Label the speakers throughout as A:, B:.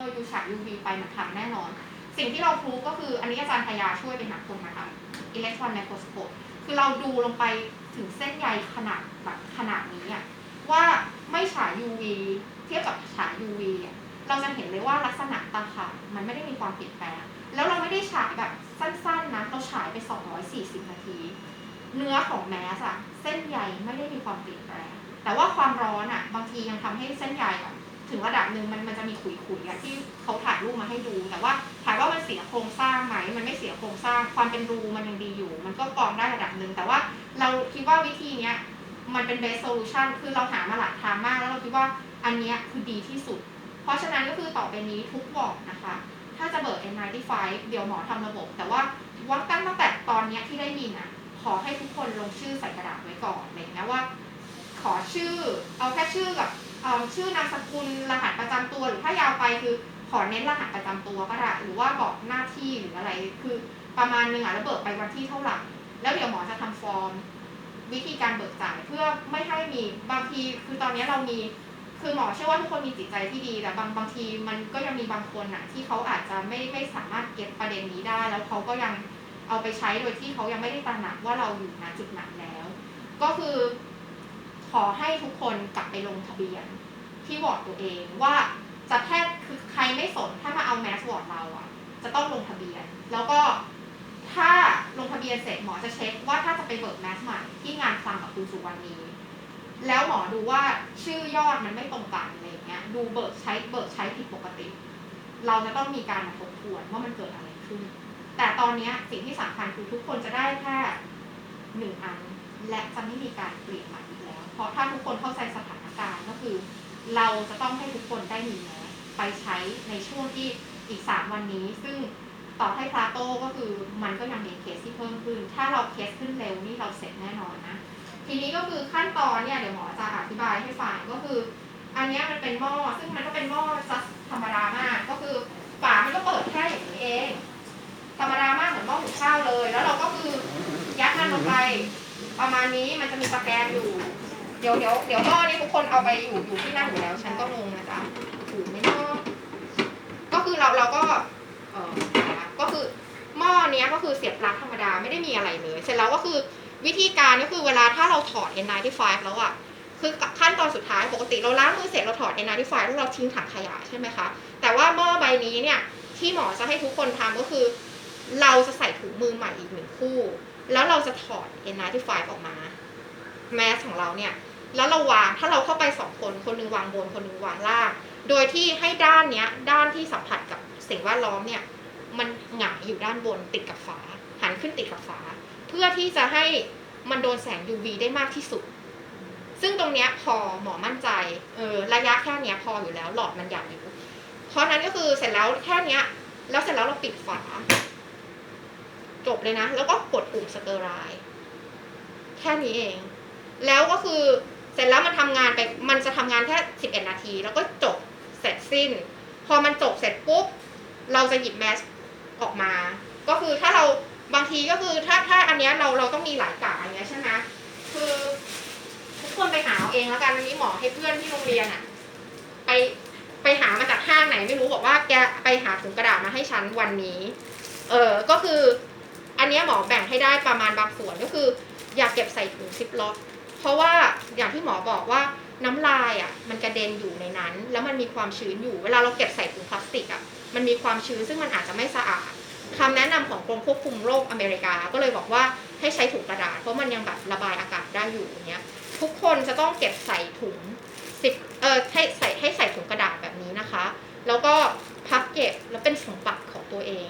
A: เราดูฉาก UV ไปมันทำแน่นอน สิ่งที่เราพรูฟก็คืออันนี้อาจารย์พยาช่วยเป็นหาคนมาทำอิเล็กตรอนไมโครสโคปคือเราดูลงไปถึงเส้นใยขนาดแบบขนาดนี้อะว่าไม่ฉาย UV เทียบกับฉาย UV อะเราจะเห็นเลยว่าลักษณะตาขามันไม่ได้มีความเปลี่ยนแปลง แล้วเราไม่ได้ฉายแบบสั้นๆนะ เราฉายไป 240 นาที เนื้อของแมสอะเส้นใยไม่ได้มีความเปลี่ยนแปลง แต่ว่าความร้อนอะบางทียังทำให้เส้นใยอะ ถึงระดับหนึ่งมันมันจะมีขุยๆอะที่เขาถ่ายรูปมาให้ดู แต่ว่าถามว่ามันเสียโครงสร้างไหมมันไม่เสียโครงสร้างความเป็นรูมันยังดีอยู่ มันก็กรองได้ระดับหนึ่งแต่ว่าเราคิดว่าวิธีเนี้ยมันเป็น best solution คือเราหามาหลายทางมาก แล้วเราคิดว่าอันเนี้ยคือดีที่สุด เพราะฉะนั้นก็คือต่อไปนี้ทุกบอร์ดนะคะ ถ้าจะเบิก N95 เดี๋ยวหมอทำระบบ แต่ว่าว่าตั้งตั้งแต่ตอนเนี้ยที่ได้ยินอะขอให้ทุกคนลงชื่อใส่กระดาษไว้ก่อนอะไรอย่างเงี้ยว่า ขอชื่อเอาแค่ชื่อกับเอ่อ ชื่อนามสกุลรหัสประจำตัว หรือถ้ายาวไปคือขอเน้นรหัสประจำตัวก็ได้หรือว่าบอกหน้าที่หรืออะไรคือประมาณนึงอะแล้วเบิกไปวันที่เท่าไหร่แล้วเดี๋ยวหมอจะทำฟอร์ม วิธีการเบิกจ่ายเพื่อไม่ให้มีบางทีคือตอนนี้เรามีคือหมอเชื่อว่าทุกคนมีจิตใจที่ดีแต่บางบางทีมันก็ยังมีบางคนอะที่เขาอาจจะไม่ไม่สามารถเก็ตประเด็นนี้ได้ แล้วเขาก็ยังเอาไปใช้โดยที่เขายังไม่ได้ตระหนักว่าเราอยู่ณจุดหนแล้ว ก็คือ ขอให้ทุกคนกลับไปลงทะเบียนที่วอร์ดตัวเองว่าจะแท้คือใครไม่สนถ้ามาเอาแมสวอร์ดเราอะจะต้องลงทะเบียน แล้วก็ถ้าลงทะเบียนเสร็จหมอจะเช็คว่าถ้าจะไปเบิกแมสใหม่ที่งานฟังกับคุณสุวรรณีแล้วหมอดูว่าชื่อยอดมันไม่ตรงกันอะไรเงี้ย ดูเบิกใช้เบิกใช้ผิดปกติ เราจะต้องมีการมาทบทวนว่ามันเกิดอะไรขึ้น แต่ตอนนี้สิ่งที่สำคัญคือทุกคนจะได้แค่ หนึ่งอัน และจะไม่มีการเปลี่ยนใหม่อีกแล้ว เพราะถ้าทุกคนเข้าใจสถานการณ์ก็คือ เราจะต้องให้ทุกคนได้มีแมสไปใช้ในช่วงที่อีกสามวันนี้ ซึ่งต่อให้พลาโต้ก็คือมันก็ยังมีเคสที่เพิ่มขึ้น ถ้าเราเคสขึ้นเร็วนี่เราเสร็จแน่นอนนะ ทีนี้ก็คือขั้นตอนเนี่ยเดี๋ยวหมอจะอธิบายให้ฟังก็คือ อันนี้มันเป็นหม้อซึ่งมันก็เป็นหม้อจัสธรรมดามากก็คือฝามันก็เปิดแค่อย่าง นี้มันจะมีตะแกรงอยู่ เดี๋ยวเดี๋ยวเดี๋ยวหม้อนี้ทุกคนเอาไปอยู่อยู่ที่นั่นอยู่แล้ว ฉันก็งงนะจ๊ะถูไหมเนาะก็คือเราเราก็เออก็คือหม้อเนี้ยก็คือเสียบปลั๊กธรรมดาไม่ได้มีอะไรเลย เสร็จแล้วก็คือวิธีการก็คือเวลาถ้าเราถอด N95 แล้วอะคือขั้นตอนสุดท้ายปกติเราล้างมือเสร็จเราถอด N95 แล้วเราทิ้งถังขยะใช่ไหมคะ แต่ว่าหม้อใบนี้เนี่ยที่หมอจะให้ทุกคนทำก็คือ เราจะใส่ถุงมือใหม่อีกหนึ่งคู่ แล้วเราจะถอด N95 ออกมา แมสของเราเนี่ย แล้วเราวาง ถ้าเราเข้าไปสองคน คนหนึงวางบน คนหนึงวางล่าง โดยที่ให้ด้านเนี้ย ด้านที่สัมผัสกับสิ่งแวดล้อมเนี่ย มันหงายอยู่ด้านบนติดกับฝา หันขึ้นติดกับฝา เพื่อที่จะให้มันโดนแสง UV ได้มากที่สุด ซึ่งตรงเนี้ยพอหมอมั่นใจ เออ ระยะแค่เนี้ยพออยู่แล้ว หลอดมันใหญ่อยู่ เพราะนั้นก็คือเสร็จแล้วแค่เนี้ย แล้วเสร็จแล้วเราปิดฝา จบเลยนะ แล้วก็กดปุ่มสเตอร์ไรด์แค่นี้เอง แล้วก็คือเสร็จแล้วมันทำงานไป มันจะทำงานแค่ 11 นาที แล้วก็จบเสร็จสิ้น พอมันจบเสร็จปุ๊บ เราจะหยิบแมสออกมา ก็คือถ้าเราบางทีก็คือถ้าถ้าอันเนี้ยเราเราต้องมีหลายกะอย่างเงี้ยใช่ไหมคือทุกคนไปหาเอาเองแล้วกันอันนี้หมอให้เพื่อนที่โรงเรียนอะไปไปหามาจากห้างไหนไม่รู้บอกว่าแกไปหาถุงกระดาษมาให้ฉันวันนี้ เออก็คือ อันนี้หมอแบ่งให้ได้ประมาณบางส่วนก็คือ อย่าเก็บใส่ถุงซิปล็อกเพราะว่าอย่างที่หมอบอกว่าน้ำลายอะมันกระเด็นอยู่ในนั้น แล้วมันมีความชื้นอยู่ เวลาเราเก็บใส่ถุงพลาสติกอะมันมีความชื้นซึ่งมันอาจจะไม่สะอาดคำแนะนำของกรมควบคุมโรคอเมริกา ก็เลยบอกว่าให้ใช้ถุงกระดาษ เพราะมันยังแบบระบายอากาศได้อยู่เงี้ยทุกคนจะต้องเก็บใส่ถุงสิบเออให้ใส่ให้ใส่ถุงกระดาษแบบนี้นะคะ แล้วก็พับเก็บแล้วเป็นสมบัติของตัวเอง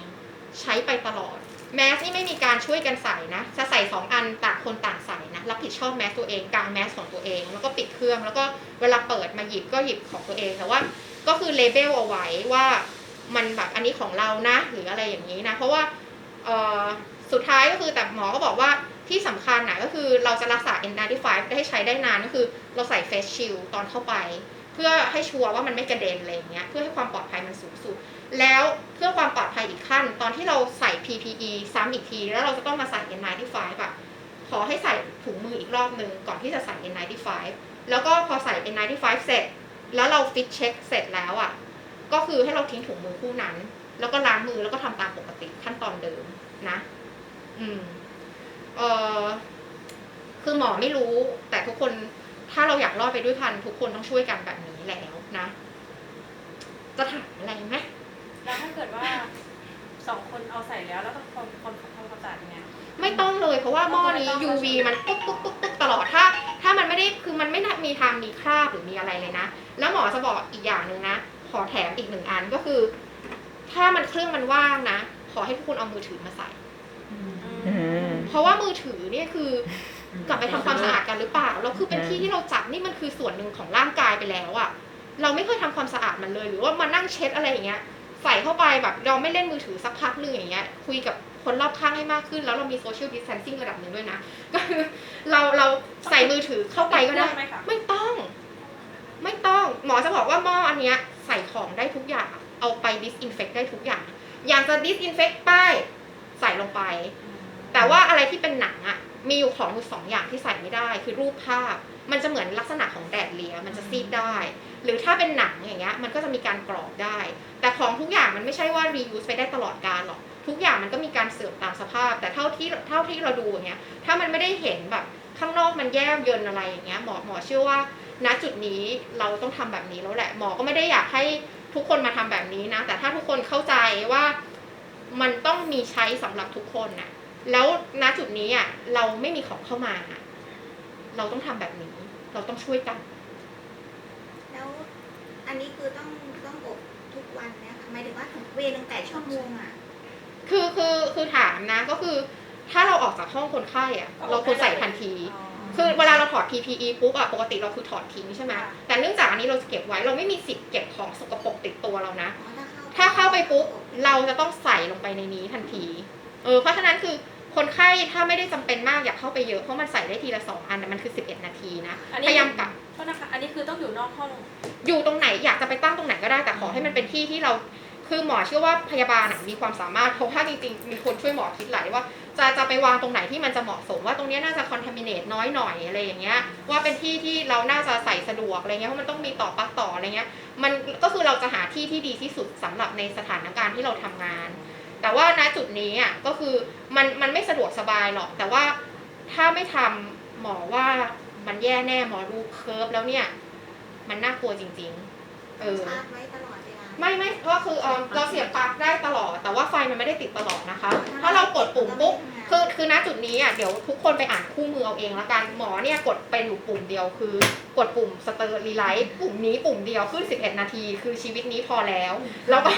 A: ใช้ไปตลอด แมสนี่ไม่มีการช่วยกันใส่นะจะใส่สองอันต่างคนต่างใส่นะรับผิดชอบแมสตัวเองกางแมสของตัวเอง แล้วก็ปิดเครื่องแล้วก็เวลาเปิดมาหยิบก็หยิบของตัวเองแต่ว่าก็คือเลเบลเอาไว้ว่ามันแบบอันนี้ของเรานะ หรืออะไรอย่างนี้นะ เพราะว่าเออสุดท้ายก็คือแต่หมอก็บอกว่าที่สำคัญนะก็คือเราจะรักษา N95 ได้ใช้ได้นานก็คือเราใส่เฟสชิลตอนเข้าไป เพื่อให้ชัวร์ว่ามันไม่กระเด็นอะไรอย่างเงี้ยเพื่อให้ความปลอดภัยมันสูงสุด แล้วเพื่อความปลอดภัยอีกขั้น ตอนที่เราใส่ PPE ซ้ำอีกที แล้วเราจะต้องมาใส่ N95 อะขอให้ใส่ถุงมืออีกรอบหนึ่งก่อนที่จะใส่ N95 แล้วก็พอใส่ N95 เสร็จ แล้วเราฟิตเช็คเสร็จแล้วอะก็คือให้เราทิ้งถุงมือคู่นั้น แล้วก็ล้างมือแล้วก็ทำตามปกติขั้นตอนเดิมนะ อืมเออคือหมอไม่รู้ แต่ทุกคนถ้าเราอยากรอดไปด้วยกันทุกคนต้องช่วยกันแบบนี้แล้วนะ จะถามอะไรไหม
B: แล้วถ้าเกิดว่าสองคนเอาใส่แล้วแล้วก็คนคนทำความสะอาดยังไง
A: ไม่ต้องเลยเพราะว่าหม้อนี้ UV มันตุ๊กตุ๊กตุ๊กตุ๊กตลอดถ้า ถ้ามันไม่ได้คือมันไม่มีทางมีคราบหรือมีอะไรเลยนะ แล้วหมอจะบอกอีกอย่างหนึ่งนะ ขอแถมอีกหนึ่งอันก็คือ ถ้ามันเครื่องมันว่างนะ ขอให้ทุกคนเอามือถือมาใส่
C: อืม
A: เพราะว่ามือถือเนี่ยคือ กลับไปทำความสะอาดกันหรือเปล่าแล้วคือเป็นที่ที่เราจับนี่มันคือส่วนหนึ่งของร่างกายไปแล้วอะเราไม่เคยทำความสะอาดมันเลย หรือว่ามานั่งเช็ดอะไรอย่างเงี้ย ใส่เข้าไปแบบเราไม่เล่นมือถือสักพักหนึ่งอย่างเงี้ยคุยกับคนรอบข้างให้มากขึ้น แล้วเรามีโซเชียลดิส a ทนซิ่งระดับหนึ่งด้วยนะ ก็คือเราเราใส่มือถือเข้าไปก็ได้
B: ไหมคะ
A: ไม่ต้อง ไม่ต้องหมอจะบอกว่าหม้ออันเนี้ยใส่ของได้ทุกอย่าง เอาไปดิสอินเฟกได้ทุกอย่าง อยากจะดิสอินเฟกป้ายใส่ลงไป แต่ว่าอะไรที่เป็นหนังอะมีอยู่ของอยู่สองอย่างที่ใส่ไม่ได้ คือรูปภาพ มันจะเหมือนลักษณะของแดดเลียมันจะซีดได้ หรือถ้าเป็นหนังอย่างเงี้ยมันก็จะมีการกรอบได้ แต่ของทุกอย่างมันไม่ใช่ว่า reuse ไปได้ตลอดกาลหรอก ทุกอย่างมันก็มีการเสื่อมตามสภาพ แต่เท่าที่เท่าที่เราดูอย่างเงี้ยถ้ามันไม่ได้เห็นแบบข้างนอกมันแย่เยินอะไรอย่างเงี้ยหมอหมอเชื่อว่าณจุดนี้เราต้องทำแบบนี้แล้วแหละหมอก็ไม่ได้อยากให้ทุกคนมาทำแบบนี้นะ แต่ถ้าทุกคนเข้าใจว่ามันต้องมีใช้สำหรับทุกคนน่ะแล้วณจุดนี้อะเราไม่มีของเข้ามา เราต้องทำแบบนี้ เราต้องช่วยกัน
D: อันนี้คือต้องต้องอบทุกวันนะคะหมายถึงว่าถึงเวลตั้งแต่ชั่วโมงอะ
A: คือคือคือถามนะก็คือ ถ้าเราออกจากห้องคนไข้อะเราควรใส่ทันที คือเวลาเราถอด PPE ปุ๊บอะปกติเราคือถอดทิ้งใช่ไหมแต่เนื่องจากอันนี้เราจะเก็บไว้เราไม่มีสิทธิ์เก็บของสกปรกติดตัวเรานะ
D: อ๋อ
A: ถ้าเข้าไปปุ๊บเราจะต้องใส่ลงไปในนี้ทันที เออเพราะฉะนั้นคือคนไข้ถ้าไม่ได้จำเป็นมากอยากเข้าไปเยอะเพราะมันใส่ได้ทีละสองอันแต่มันคือ11นาทีนะ
B: อันนี้
A: พยายามกลับ
B: โทษนะคะ อันนี้คือต้องอยู่นอกห้อง
A: อยู่ตรงไหนอยากจะไปตั้งตรงไหนก็ได้แต่ขอให้มันเป็นที่ที่เรา คือหมอเชื่อว่าพยาบาลอะมีความสามารถเพราะว่าจริงๆมีคนช่วยหมอคิดหลายว่า จะจะไปวางตรงไหนที่มันจะเหมาะสมว่าตรงเนี้ยน่าจะคอนทมิเนตน้อยหน่อยอะไรอย่างเงี้ยว่าเป็นที่ที่เราน่าจะใส่สะดวกอะไรเงี้ยเพราะมันต้องมีต่อปลั๊กต่ออะไรเงี้ยมันก็คือเราจะหาที่ที่ดีที่สุดสำหรับในสถานการณ์ที่เราทำงาน แต่ว่าณจุดนี้อะก็คือมันมันไม่สะดวกสบายหรอก แต่ว่าถ้าไม่ทำหมอว่า มันแย่แน่หมอดูเคิร์ฟแล้วเนี่ย มันน่ากลัวจริง ๆ เออ
D: ชาร์จไว้ตลอดเวลา
A: ไม่ไม่เพราะว่าคือเออเราเสียบปลั๊กได้ตลอด แต่ว่าไฟมันไม่ได้ติดตลอดนะคะถ้าเรากดปุ่มปุ๊บ คือคือณจุดนี้อะเดี๋ยวทุกคนไปอ่านคู่มือเอาเองละกัน หมอเนี่ยกดเป็นอยู่ปุ่มเดียวคือ กดปุ่มสเตอร์ลีไลท์ปุ่มนี้ปุ่มเดียวขึ้น 11 นาที คือชีวิตนี้พอแล้ว แล้วก็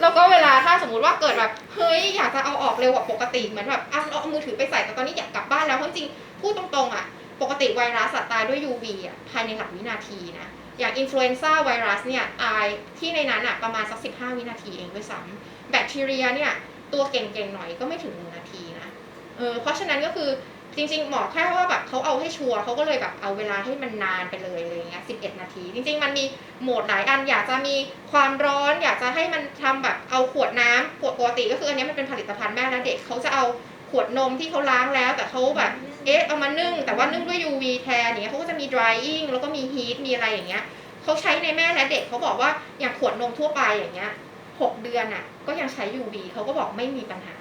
A: แล้วก็เวลาถ้าสมมุติว่าเกิดแบบเฮ้ยอยากจะเอาออกเร็วกว่าปกติเหมือนแบบอะเราเอามือถือไปใส่แต่ตอนนี้อยากกลับบ้านแล้วเพราะจริงๆพูดตรงๆอะ ปกติไวรัสอะตายด้วย UV อะภายในหลักวินาทีนะ อย่างอินฟลูเอนซ่าไวรัสเนี่ยตายที่ในนั้นอะประมาณสัก 15 วินาทีเองด้วยซ้ำแบคทีเรียเนี่ยตัวเก่งๆหน่อยก็ไม่ถึงหนึ่งนาทีนะเออเพราะฉะนั้นก็คือจริงๆ หมอแค่ว่าแบบเขาเอาให้ชัวร์เขาก็เลยแบบเอาเวลาให้มันนานไปเลยอะไรเงี้ย11นาที จริง ๆ มันมีโหมดหลายอันอยากจะมีความร้อน อยากจะให้มันทำแบบเอาขวดน้ำขวดปกติก็คืออันนี้มันเป็นผลิตภัณฑ์แม่และเด็กเขาจะเอาขวดนมที่เขาล้างแล้ว แต่เขาแบบ เอ๊ะเอามานึ่ง แต่ว่านึ่งด้วย UV แทนอย่างเงี้ยเขาก็จะมี drying แล้วก็มี heat มีอะไรอย่างเงี้ยเขาใช้ในแม่และเด็กเขาบอกว่าอย่างขวดนมทั่วไปอย่างเงี้ยหกเดือนอะ ก็ยังใช้ UV เขาก็บอกไม่มีปัญหา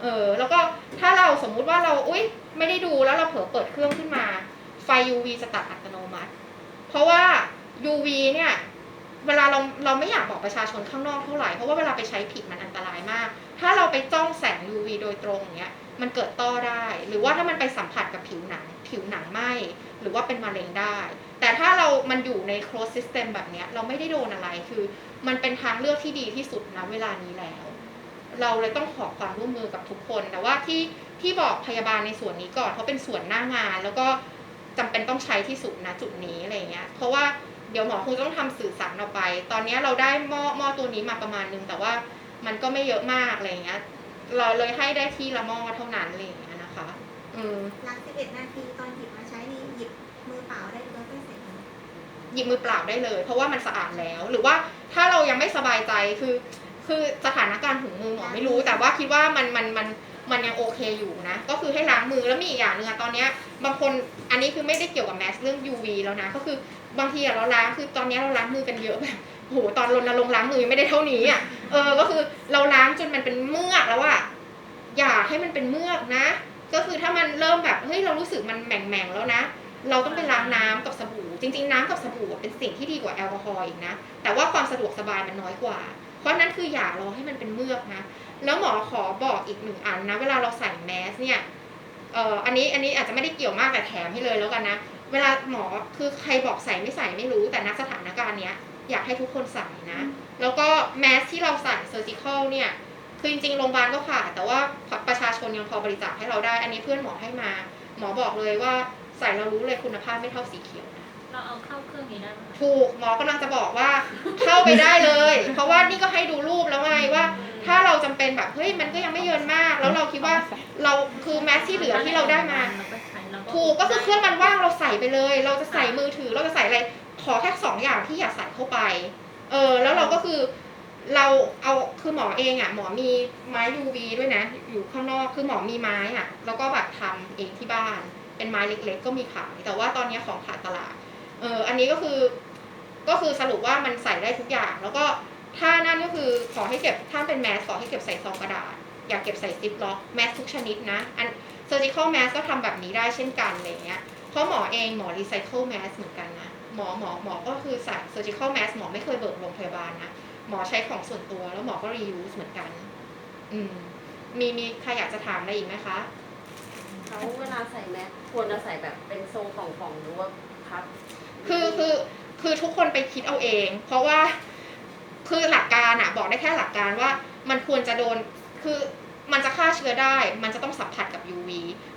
A: เออ แล้วก็ถ้าเราสมมุติว่าเราอุ้ยไม่ได้ดูแล้วเราเผลอเปิดเครื่องขึ้นมา ไฟ UV จะตัดอัตโนมัติ เพราะว่า UV เนี่ยเวลาเราเราไม่อยากบอกประชาชนข้างนอกเท่าไหร่เพราะว่าเวลาไปใช้ผิดมันอันตรายมาก ถ้าเราไปจ้องแสง UV โดยตรงอย่างเงี้ย มันเกิดต้อได้ หรือว่าถ้ามันไปสัมผัสกับผิวหนัง ผิวหนังไหมหรือว่าเป็นมะเร็งได้ แต่ถ้าเรามันอยู่ใน closed system แบบนี้เราไม่ได้โดนอะไรคือ มันเป็นทางเลือกที่ดีที่สุดนะเวลานี้แล้ว เราเลยต้องขอความร่วมมือกับทุกคน แต่ว่าที่ที่บอกพยาบาลในส่วนนี้ก่อนเพราะเป็นส่วนหน้างาน แล้วก็จำเป็นต้องใช้ที่สุดนะจุดนี้อะไรเงี้ย เพราะว่าเดี๋ยวหมอคงต้องทำสื่อสารออกไป ตอนนี้เราได้หม้อหม้อตัวนี้มาประมาณนึง แต่ว่ามันก็ไม่เยอะมากอะไรเงี้ย เราเลยให้ได้ที่ละหม้อเท่านั้นอะไรอย่างเงี้ยนะคะ อืม
D: หลัง11นาทีตอนหยิบมาใช้นี่หยิบมือเปล่าได้หรือว่าต้องใส่ถุง
A: หยิบมือเปล่าได้เลย เพราะว่ามันสะอาดแล้ว หรือว่าถ้าเรายังไม่สบายใจคือ คือสถานการณ์ถุงมือหมอไม่รู้ แต่ว่าคิดว่ามันมันมันมันยังโอเคอยู่นะ ก็คือให้ล้างมือแล้วมีอีกอย่างหนึ่งอะตอนเนี้ยบางคนอันนี้คือไม่ได้เกี่ยวกับแมสเรื่อง UV แล้วนะ ก็คือบางทีอะเราล้างคือตอนเนี้ยเราล้างมือกันเยอะแบบโหตอนรณรงค์ล้างมือยังไม่ได้เท่านี้อะเออก็คือเราล้างจนมันเป็นเมือกแล้วอะอย่า ให้มันเป็นเมือกนะ ก็คือถ้ามันเริ่มแบบเฮ้ยเรารู้สึกมันแหม่งๆแล้วนะ เราต้องไปล้างน้ำกับสบู่ จริง ๆ น้ำกับสบู่เป็นสิ่งที่ดีกว่าแอลกอฮอล์อีกนะ แต่ว่าความสะดวกสบายมันน้อยกว่า เพราะนั้นคืออย่ารอให้มันเป็นเมือกนะ แล้วหมอขอบอกอีกหนึ่งอันนะ เวลาเราใส่แมสเนี่ยเอ่ออันนี้อันนี้อาจจะไม่ได้เกี่ยวมากแต่แถมให้เลยแล้วกันนะ เวลาหมอคือใครบอกใส่ไม่ใส่ไม่รู้แต่นักสถานการณ์เนี้ยอยากให้ทุกคนใส่นะ แล้วก็แมสที่เราใส่เซอร์จิคอลเนี่ย คือจริงๆโรงพยาบาลก็ขาดแต่ว่าประชาชนยังพอบริจาคให้เราได้ อันนี้เพื่อนหมอให้มา หมอบอกเลยว่าใส่เรารู้เลยคุณภาพไม่เท่าสีเขียวนะ
C: เราเอาเข้าเครื่องนี้ได้ไหมคะ
A: ถูกหมอกำลังจะบอกว่าเข้าไปได้เลย เพราะว่านี่ก็ให้ดูรูปแล้วไงว่า ถ้าเราจำเป็นแบบเฮ้ยมันก็ยังไม่เยินมาก แล้วเราคิดว่าเราคือแมสที่เหลือที่เราได้มา
C: เราก็ใช้เราก็
A: ถูกก็คือเครื่องมันว่างเราใส่ไปเลย เราจะใส่มือถือเราจะใส่อะไรขอแค่สองอย่างที่อยากใส่เข้าไป เออแล้วเราก็คือ เราเอาคือหมอเองอะหมอมีไม้ UV ด้วยนะ อยู่ข้างนอกคือหมอมีไม้อะ แล้วก็แบบทำเองที่บ้าน เป็นไม้เล็ก ๆ ก็มีขายแต่ว่าตอนนี้ของขาดตลาดเอออันนี้ก็คือ ก็คือสรุปว่ามันใส่ได้ทุกอย่าง แล้วก็ถ้านั่นก็คือขอให้เก็บถ้าเป็นแมสขอให้เก็บใส่ซองกระดาษ อย่าเก็บใส่ซิปล็อกแมสทุกชนิดนะอัน surgical mask ก็ทำแบบนี้ได้เช่นกันอะไรเงี้ยเพราะหมอเองหมอ recycle mask เหมือนกันนะหมอหมอหมอก็คือใส่ surgical mask หมอไม่เคยเบิกโรงพยาบาลนะ หมอใช้ของส่วนตัว แล้วหมอก็ reuse เหมือนกัน อืม มีมีใครอยากจะถามอะไรอีกไหมคะ
E: แล้วเวลาใส่แมสควรจะใส่แบบเป็นทรงฝ่องๆหรือว่าพับ
A: คือคือคือทุกคนไปคิดเอาเอง เพราะว่าคือหลักการอะบอกได้แค่หลักการว่า มันควรจะโดนคือมันจะฆ่าเชื้อได้ มันจะต้องสัมผัสกับ UV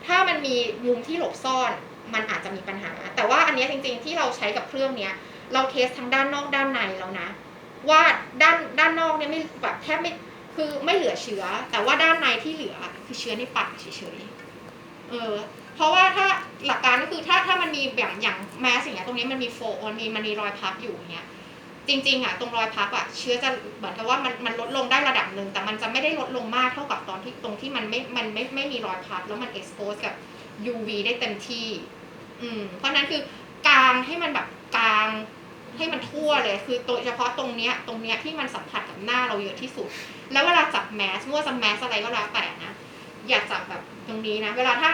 A: ถ้ามันมีมุมที่หลบซ่อน มันอาจจะมีปัญหา แต่ว่าอันเนี้ยจริงๆที่เราใช้กับเครื่องเนี้ย เราเทสทั้งด้านนอกด้านในแล้วนะ ว่าด้านด้านนอกเนี่ยไม่แบบแทบไม่คือไม่เหลือเชื้อ แต่ว่าด้านในที่เหลือคือเชื้อในปากเฉยๆ เออ เพราะว่าถ้าหลักการก็คือถ้าถ้ามันมีอย่างอย่างแมสอย่างเงี้ยตรงนี้มันมีโฟมมันมีมันมีรอยพับอยู่เงี้ยจริงๆอะตรงรอยพับอะเชื้อจะเหมือนกับว่ามันมันลดลงได้ระดับหนึ่งแต่มันจะไม่ได้ลดลงมากเท่ากับตอนที่ตรงที่มันไม่มันไม่ไม่มีรอยพับแล้วมัน expose กับ UV ได้เต็มที่ อืมเพราะนั้นคือกลางให้มันแบบกลาง ให้มันทั่วเลย คือโดยเฉพาะตรงเนี้ยตรงเนี้ยที่มันสัมผัสกับหน้าเราเยอะที่สุด แล้วเวลาจับแมสไม่ว่าจะแมสอะไรก็แล้วแต่นะอย่าจับแบบตรงนี้นะ เวลาถ้า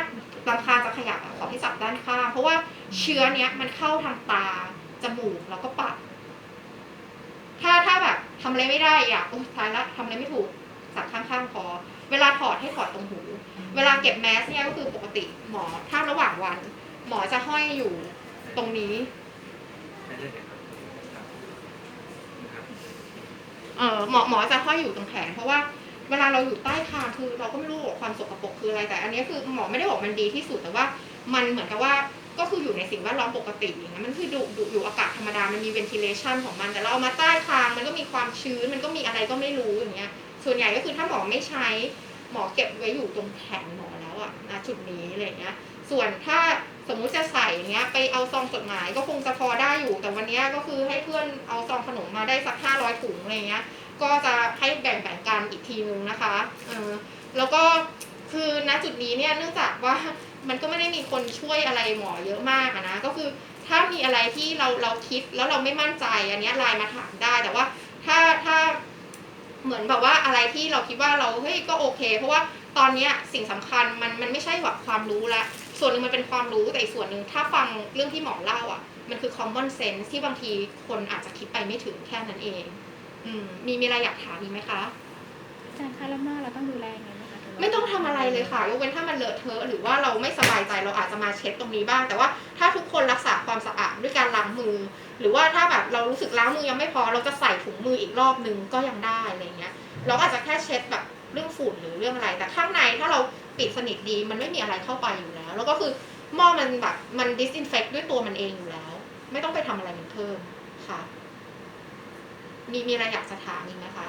A: ลำคาจะขยับขอให้จับด้านข้าง เพราะว่าเชื้อเนี้ยมันเข้าทางตาจมูกแล้วก็ปากถ้าถ้าแบบทำอะไรไม่ได้อยาโอ้ตายละทำอะไรไม่ถูกจับข้างๆพอ เวลาถอดให้ถอดตรงหู เวลาเก็บแมสเนี่ยก็คือปกติหมอถ้าระหว่างวัน หมอจะห้อยอยู่ตรงนี้ เออหมอหมอจะห้อยอยู่ตรงแขนเพราะว่าเวลาเราอยู่ใต้คางคือเราก็ไม่รู้ว่าความสกปรกคืออะไรแต่ อันนี้คือหมอไม่ได้บอกมันดีที่สุดแต่ว่า มันเหมือนกับว่าก็คืออยู่ในสิ่งแวดล้อมปกติอย่างเงี้มันคือดูดูอยู่อากาศธรรมดา มันมี ventilation ของมัน แต่เราเอามาใต้คางมันก็มีความชื้น มันก็มีอะไรก็ไม่รู้อย่างเงี้ย ส่วนใหญ่ก็คือถ้าหมอไม่ใช้ หมอเก็บไว้อยู่ตรงแขนหมอแล้วอะณจุดนี้อะไรเงี้ย ส่วนถ้าสมมุติจะใส่เงี้ยไปเอาซองจดหมายก็คงจะพอได้อยู่ แต่วันนี้ก็คือให้เพื่อนเอาซองขนมมาได้สักห้าร้อยถุงอะไรเงี้ย ก็จะให้แบ่งแบ่งกันอีกทีนึงนะคะเออแล้วก็คือณจุดนี้เนี่ยเนื่องจากว่ามันก็ไม่ได้มีคนช่วยอะไรหมอเยอะมากนะ ก็คือถ้ามีอะไรที่เราเราคิดแล้วเราไม่มั่นใจอันนี้ไลน์มาถามได้แต่ว่าถ้าถ้าเหมือนแบบว่าอะไรที่เราคิดว่าเราเฮ้ยก็โอเค เพราะว่าตอนนี้สิ่งสำคัญมันมันไม่ใช่แบบความรู้ละ ส่วนหนึ่งมันเป็นความรู้แต่อีกส่วนหนึ่งถ้าฟังเรื่องที่หมอเล่าอะ มันคือ common sense ที่บางทีคนอาจจะคิดไปไม่ถึงแค่นั้นเอง อืมมีมีอะไรอยากถามอีกไหมคะ
F: อาจารย์คะแล้วหน้าเราต้องดูแลยังไงไหมคะ
A: ไม่ต้องทำอะไรเลยค่ะยกเว้นถ้ามันเลอะเทอะหรือว่าเราไม่สบายใจเราอาจจะมาเช็ดตรงนี้บ้าง แต่ว่าถ้าทุกคนรักษาความสะอาดด้วยการล้างมือ หรือว่าถ้าแบบเรารู้สึกล้างมือยังไม่พอเราจะใส่ถุงมืออีกรอบนึงก็ยังได้อะไรเงี้ย เราก็อาจจะแค่เช็ดแบบเรื่องฝุ่นหรือเรื่องอะไร แต่ข้างในถ้าเราปิดสนิทดีมันไม่มีอะไรเข้าไปอยู่แล้ว แล้วก็คือหม้อมันแบบมัน disinfect ด้วยตัวมันเองอยู่แล้ว ไม่ต้องไปทำอะไรมันเพิ่มค่ะ มีมีอะไรอยากจะถามอีกไหมคะ